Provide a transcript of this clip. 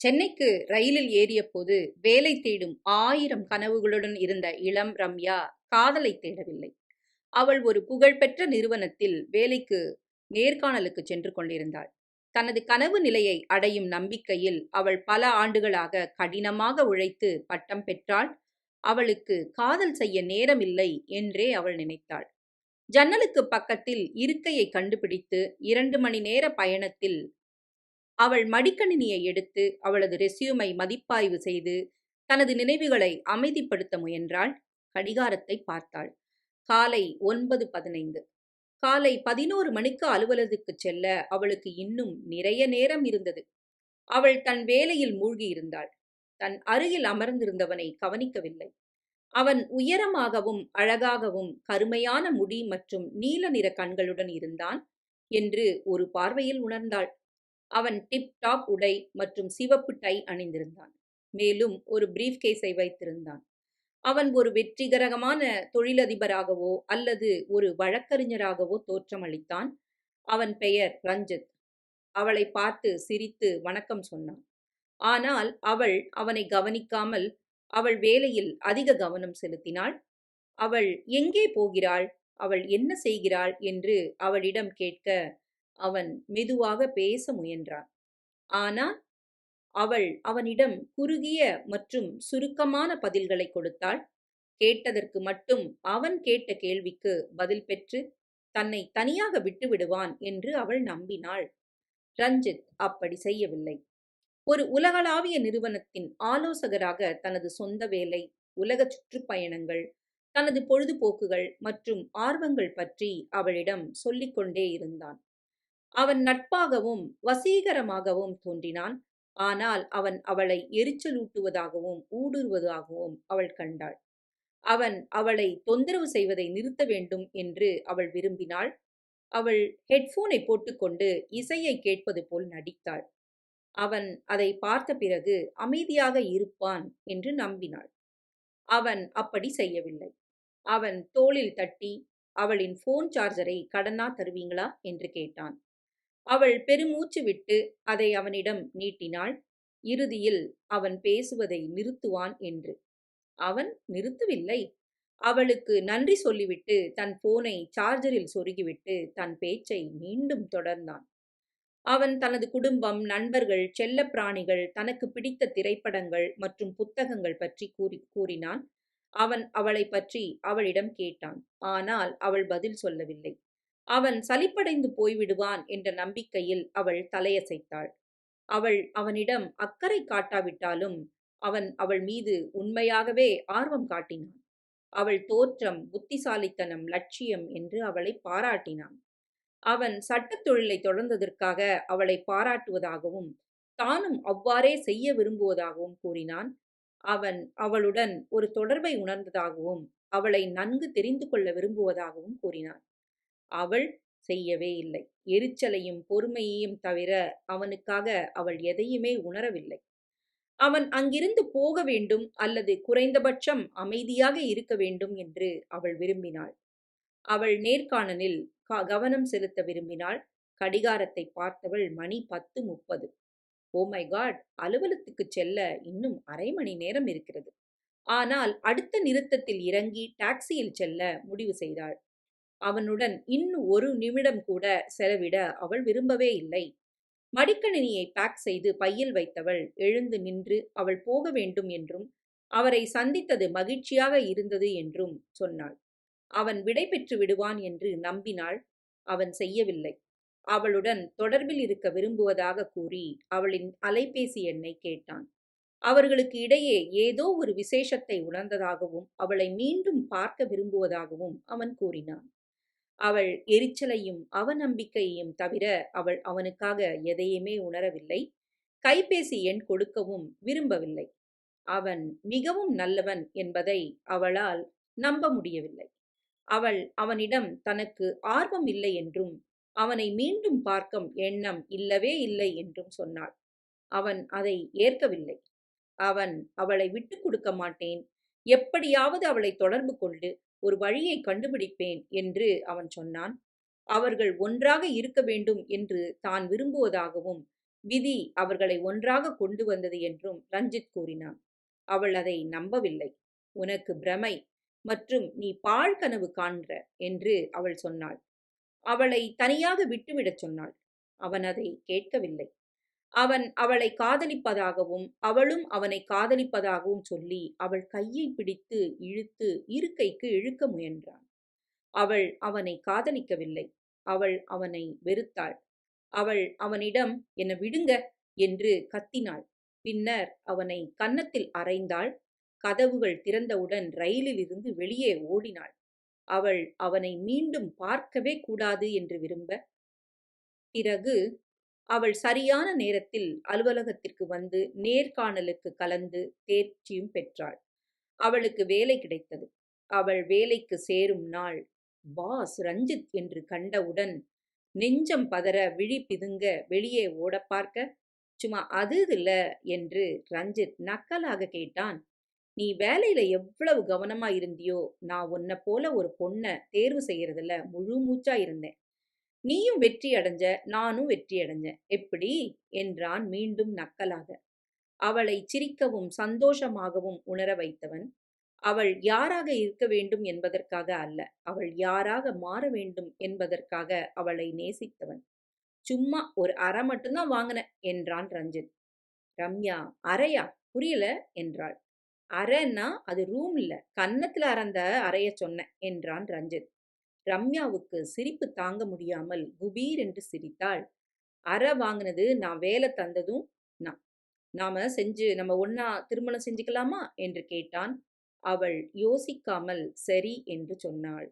சென்னைக்கு ரயிலில் ஏறியபோது வேலை தேடும் ஆயிரம் கனவுகளுடன் இருந்த இளம் ரம்யா காதலை தேடவில்லை. அவள் ஒரு புகழ்பெற்ற நிறுவனத்தில் வேலைக்கு நேர்காணலுக்கு சென்று கொண்டிருந்தாள். தனது கனவு நிலையை அடையும் நம்பிக்கையில் அவள் பல ஆண்டுகளாக கடினமாக உழைத்து பட்டம் பெற்றாள். அவளுக்கு காதல் செய்ய நேரமில்லை என்றே அவள் நினைத்தாள். ஜன்னலுக்கு பக்கத்தில் இருக்கையை கண்டுபிடித்து இரண்டு மணி நேர பயணத்தில் அவள் மடிக்கணினியை எடுத்து அவளது ரெஸ்யூமை மதிப்பாய்வு செய்து தனது நினைவுகளை அமைதிப்படுத்த முயன்றாள். கடிகாரத்தை பார்த்தாள். காலை ஒன்பது பதினைந்து. காலை பதினோரு மணிக்கு அலுவலகத்துக்கு செல்ல அவளுக்கு இன்னும் நிறைய நேரம் இருந்தது. அவள் தன் வேலையில் மூழ்கியிருந்தாள். தன் அருகில் அமர்ந்திருந்தவனை கவனிக்கவில்லை. அவன் உயரமாகவும் அழகாகவும் கருமையான முடி மற்றும் நீல நிற கண்களுடன் இருந்தான் என்று ஒரு பார்வையில் உணர்ந்தாள். அவன் டிப் டாப் உடை மற்றும் சிவப்பு டை அணிந்திருந்தான். மேலும் ஒரு பிரீஃப் கேஸை வைத்திருந்தான். அவன் ஒரு வெற்றிகரமான தொழிலதிபராகவோ அல்லது ஒரு வழக்கறிஞராகவோ தோற்றமளித்தான். அவன் பெயர் ரஞ்சித். அவளை பார்த்து சிரித்து வணக்கம் சொன்னான். ஆனால் அவள் அவனை கவனிக்காமல் அவள் வேலையில் அதிக கவனம் செலுத்தினாள். அவள் எங்கே போகிறாள்? அவள் என்ன செய்கிறாள்? என்று அவளிடம் கேட்க அவன் மெதுவாக பேச முயன்றான். ஆனால் அவள் அவனிடம் குறுகிய மற்றும் சுருக்கமான பதில்களை கொடுத்தாள். கேட்டதற்கு மட்டும் அவன் கேட்ட கேள்விக்கு பதில் பெற்று தன்னை தனியாக விட்டுவிடுவான் என்று அவள் நம்பினாள். ரஞ்சித் அப்படி செய்யவில்லை. ஒரு உலகளாவிய நிறுவனத்தின் ஆலோசகராக தனது சொந்த வேலை உலக சுற்றுப்பயணங்கள் தனது பொழுதுபோக்குகள் மற்றும் ஆர்வங்கள் பற்றி அவளிடம் சொல்லிக்கொண்டே இருந்தான். அவன் நட்பாகவும் வசீகரமாகவும் தோன்றினான். ஆனால் அவன் அவளை எரிச்சலூட்டுவதாகவும் ஊடுருவதாகவும் அவள் கண்டாள். அவன் அவளை தொந்தரவு செய்வதை நிறுத்த வேண்டும் என்று அவள் விரும்பினாள். அவள் ஹெட்போனை போட்டுக்கொண்டு இசையை கேட்பது போல் நடித்தாள். அவன் அதை பார்த்த பிறகு அமைதியாக இருப்பான் என்று நம்பினாள். அவன் அப்படி செய்யவில்லை. அவன் தோளில் தட்டி அவளின் போன் சார்ஜரை கடனா தருவீங்களா? என்று கேட்டான். அவள் பெருமூச்சு விட்டு அதை அவனிடம் நீட்டினாள். இறுதியில் அவன் பேசுவதை நிறுத்துவான் என்று. அவன் நிறுத்தவில்லை. அவளுக்கு நன்றி சொல்லிவிட்டு தன் போனை சார்ஜரில் சொருகிவிட்டு தன் பேச்சை மீண்டும் தொடர்ந்தான். அவன் தனது குடும்பம் நண்பர்கள் செல்ல பிராணிகள் தனக்கு பிடித்த திரைப்படங்கள் மற்றும் புத்தகங்கள் பற்றி கூறி கூறினான். அவன் அவளை பற்றி அவளிடம் கேட்டான். ஆனால் அவள் பதில் சொல்லவில்லை. அவன் சலிப்படைந்து போய்விடுவான் என்ற நம்பிக்கையில் அவள் தலையசைத்தாள். அவள் அவனிடம் அக்கறை காட்டாவிட்டாலும் அவன் அவள் மீது உண்மையாகவே ஆர்வம் காட்டினான். அவள் தோற்றம் புத்திசாலித்தனம் லட்சியம் என்று அவளை பாராட்டினான். அவன் சட்டத் தொழிலை தொடர்ந்ததற்காக அவளை பாராட்டுவதாகவும் தானும் அவ்வாறே செய்ய விரும்புவதாகவும் கூறினான். அவன் அவளுடன் ஒரு தொடர்பை உணர்ந்ததாகவும் அவளை நன்கு தெரிந்து கொள்ள விரும்புவதாகவும் கூறினான். அவள் செய்யவே இல்லை. எரிச்சலையும் பொறுமையையும் தவிர அவனுக்காக அவள் எதையுமே உணரவில்லை. அவன் அங்கிருந்து போக வேண்டும் அல்லது குறைந்தபட்சம் அமைதியாக இருக்க வேண்டும் என்று அவள் விரும்பினாள். அவள் நேர்காணலில் கவனம் செலுத்த விரும்பினாள். கடிகாரத்தை பார்த்தவள் மணி பத்து முப்பது. Oh my God! அலுவலத்துக்கு செல்ல இன்னும் அரை மணி நேரம் இருக்கிறது. ஆனால் அடுத்த நிறுத்தத்தில் இறங்கி டாக்ஸியில் செல்ல முடிவு செய்தாள். அவனுடன் இன்னும் ஒரு நிமிடம் கூட செலவிட அவள் விரும்பவே இல்லை. மடிக்கணினியை பேக் செய்து பையில் வைத்தவள் எழுந்து நின்று அவள் போக வேண்டும் என்றும் அவரை சந்தித்தது மகிழ்ச்சியாக இருந்தது என்றும் சொன்னாள். அவன் விடை பெற்று விடுவான் என்று நம்பினாள் அவன் செய்யவில்லை. அவளுடன் தொடர்பில் இருக்க விரும்புவதாக கூறி அவளின் அலைபேசி எண்ணை கேட்டான். அவர்களுக்கு இடையே ஏதோ ஒரு விசேஷத்தை உணர்ந்ததாகவும் அவளை மீண்டும் பார்க்க விரும்புவதாகவும் அவன் கூறினான். அவள் எரிச்சலையும் அவநம்பிக்கையையும் தவிர அவள் அவனுக்காக எதையுமே உணரவில்லை. கைபேசி எண் கொடுக்கவும் விரும்பவில்லை. அவன் மிகவும் நல்லவன் என்பதை அவளால் நம்ப முடியவில்லை. அவள் அவனிடம் தனக்கு ஆர்வம் இல்லை என்றும் அவனை மீண்டும் பார்க்கும் எண்ணம் இல்லவே இல்லை என்றும் சொன்னாள். அவன் அதை ஏற்கவில்லை. அவன் அவளை விட்டு கொடுக்க மாட்டேன். எப்படியாவது அவளை தொடர்பு கொண்டு ஒரு வழியை கண்டுபிடிப்பேன் என்று அவன் சொன்னான். அவர்கள் ஒன்றாக இருக்க வேண்டும் என்று தான் விரும்புவதாகவும் விதி அவர்களை ஒன்றாக கொண்டு வந்தது என்றும் ரஞ்சித் கூறினான். அவள் அதை நம்பவில்லை. உனக்கு பிரமை மற்றும் நீ பாழ்கனவு காண்ற என்று அவள் சொன்னாள். அவளை தனியாக விட்டுவிடச் சொன்னாள். அவன் அதை கேட்கவில்லை. அவன் அவளை காதலிப்பதாகவும் அவளும் அவனை காதலிப்பதாகவும் சொல்லி அவள் கையை பிடித்து இழுத்து இருக்கைக்கு இழுக்க முயன்றான். அவள் அவனை காதலிக்கவில்லை. அவள் அவனை வெறுத்தாள். அவள் அவனிடம் என்னை விடுங்க என்று கத்தினாள். பின்னர் அவனை கன்னத்தில் அறைந்தாள். கதவுகள் திறந்தவுடன் ரயிலில் இருந்து வெளியே ஓடினாள். அவள் அவனை மீண்டும் பார்க்கவே கூடாது என்று விரும்ப பிறகு அவள் சரியான நேரத்தில் அலுவலகத்திற்கு வந்து நேர்காணலுக்கு கலந்து தேர்ச்சியும் பெற்றாள். அவளுக்கு வேலை கிடைத்தது. அவள் வேலைக்கு சேரும் நாள் பாஸ் ரஞ்சித் என்று கண்டவுடன் நெஞ்சம் பதற விழி பிதுங்க வெளியே ஓட பார்க்க சும்மா அது இல்ல என்று ரஞ்சித் நக்கலாக கேட்டான். நீ வேலையில எவ்வளவு கவனமா இருந்தியோ நான் உன்னை போல ஒரு பொண்ணை தேர்வு செய்யறதுல முழு மூச்சா இருந்தேன். நீயும் வெற்றி அடைஞ்ச நானும் வெற்றி அடைஞ்சேன் எப்படி? என்றான் மீண்டும் நக்கலாக. அவளை சிரிக்கவும் சந்தோஷமாகவும் உணர வைத்தவன். அவள் யாராக இருக்க வேண்டும் என்பதற்காக அல்ல அவள் யாராக மாற வேண்டும் என்பதற்காக அவளை நேசித்தவன். சும்மா ஒரு அறை மட்டும்தான் வாங்கின என்றான் ரஞ்சித். ரம்யா அறையா? புரியல என்றாள். அறைன்னா அது ரூம் இல்ல கன்னத்துல அறந்த அறைய சொன்னேன் என்றான் ரஞ்சித். ரம்யாவுக்கு சிரிப்பு தாங்க முடியாமல் குபீர் என்று சிரித்தாள். அறை வாங்கினது நான் வேலை தந்ததும் நான் நாம செஞ்சு நம்ம ஒன்னா திருமணம் செஞ்சுக்கலாமா? என்று கேட்டான். அவள் யோசிக்காமல் சரி என்று சொன்னாள்.